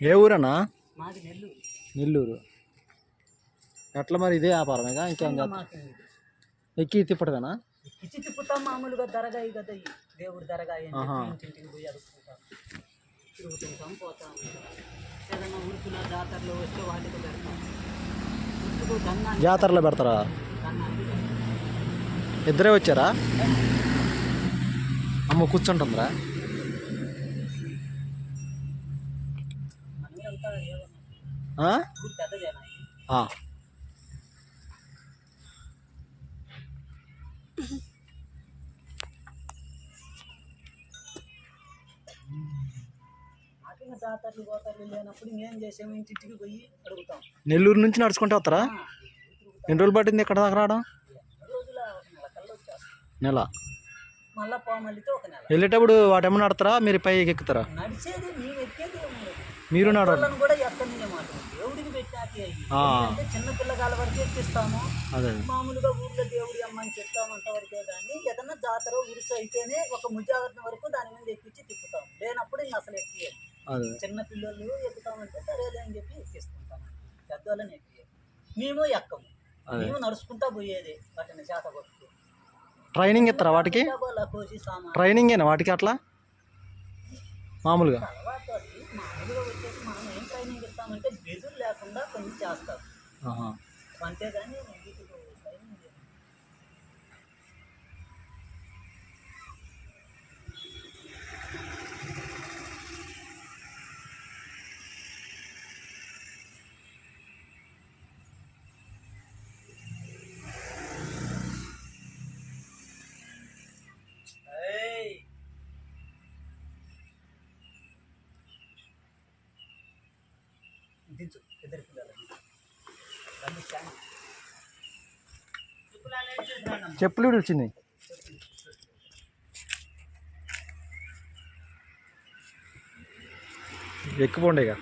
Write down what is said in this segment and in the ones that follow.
ఏ ఊరన్నా? మాది నెల్లూరు. నెల్లూరు. ఎట్లా మరి ఇదే వ్యాపారమేగా ఇంకేం? ఎక్కి తిప్పుతాం మామూలుగా దరగాయి కదా ఇవి. దేవుడి దరగాయి అని ఆహా. చెప్పి ఇంటింటికి పోయి అడుగుతుంటాం తిరుగుతుంటాం పోతాం. ఏదైనా ఉరుసులో జాతరలో వస్తే వాటికి పెడతాం. ఉరుసుకు గన్నాన్ని జాతరలో పెడతారా. ఇద్దరే వచ్చారా? అమ్మ కూర్చుంటుందిరా. నెల్లూరు నుంచి నడుచుకుంటూ వస్తారా? ఎన్ని రోజులు పట్టింది ఇక్కడ దాకా రావడం? నెల. వెళ్ళేటప్పుడు వాటేమో నడతారా మీరు పైకి ఎక్కుతారా. మీరు నడవాలి చిన్న పిల్లగాల వరకు ఎక్కిస్తాము మామూలుగా ఊర్లో దేవుడి అమ్మని చెప్తాము అంతవరకే కానీ ఏదన్నా జాతర ఉరుసు అయితేనే ఒక ముజాగ్రత్త వరకు దాని మీద ఎక్కించి తిప్పుతాం. లేనప్పుడు ఇంక అసలు ఎక్కియాలి చిన్న పిల్లలు ఎక్కుతామంటే సరేలే అని చెప్పి ఎక్కిస్తుంటాం పెద్దవాళ్ళని ఎక్కియాలి మేము ఎక్కము. మేము నడుచుకుంటా పోయేది వాటిని చేత కొట్టుకు. ట్రైనింగ్ ఇస్తారా వాటికి? సామాన్ ట్రైనింగేనా వాటికి అట్లా? మామూలుగా? అలవాటు అది మామూలుగా వచ్చేసి మనం ఏం ట్రైనింగ్ ఇస్తామంటే బెదురు లేకుండా కొన్ని చేస్తాం ఆహా. అంతేగాని దించు ఇద్దరు పిల్లలు చెప్పులు కూడా వచ్చింది ఎక్కుపోండి ఇక.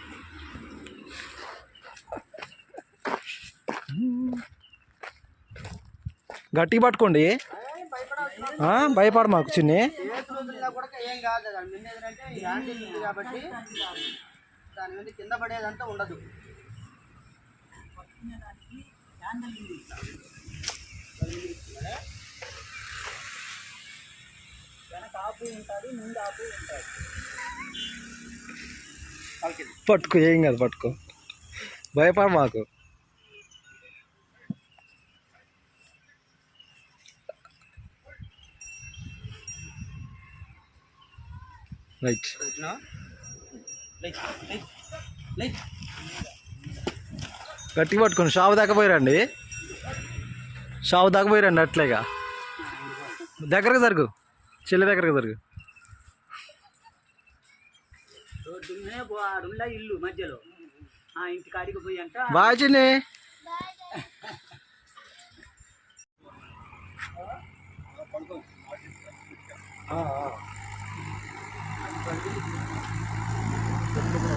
గట్టిగా పట్టుకోండి. ఆ, భయపడ మాకు చిన్ని కూడా ఏం కాదు దాని మీద కింద పడేదంతా ఉండదు. వెనక ఆపు ఉంటుంది ముందు ఆపు ఉంటుంది పట్టుకో ఏం కాదు పట్టుకో. భయపడ మాకు. రైట్ గట్టిగా పట్టుకోండి షాపు దాకా పోయిరండి. షాపు దాకా పోయిరండి అట్లేగా దగ్గరకు జరుగు. చెల్లి దగ్గరకు జరుగు. ఇల్లు మధ్యలో. ఆ ఇంటి కాడికి పోయి అంట. బాయ్ చిన్ని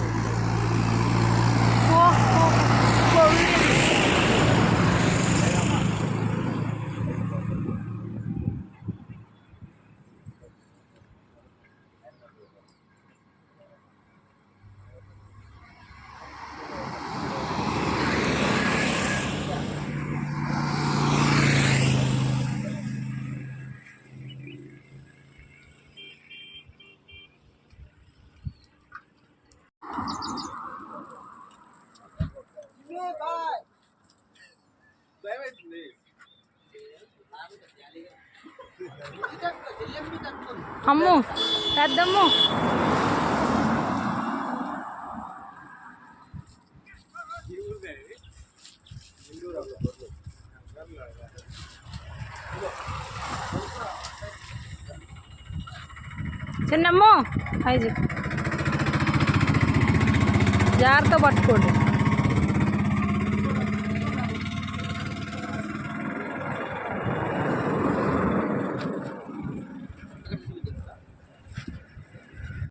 అమ్ము పెద్దమ్ము చిన్నమ్ము హైజీ జాగ్రత్త పట్టుకోండి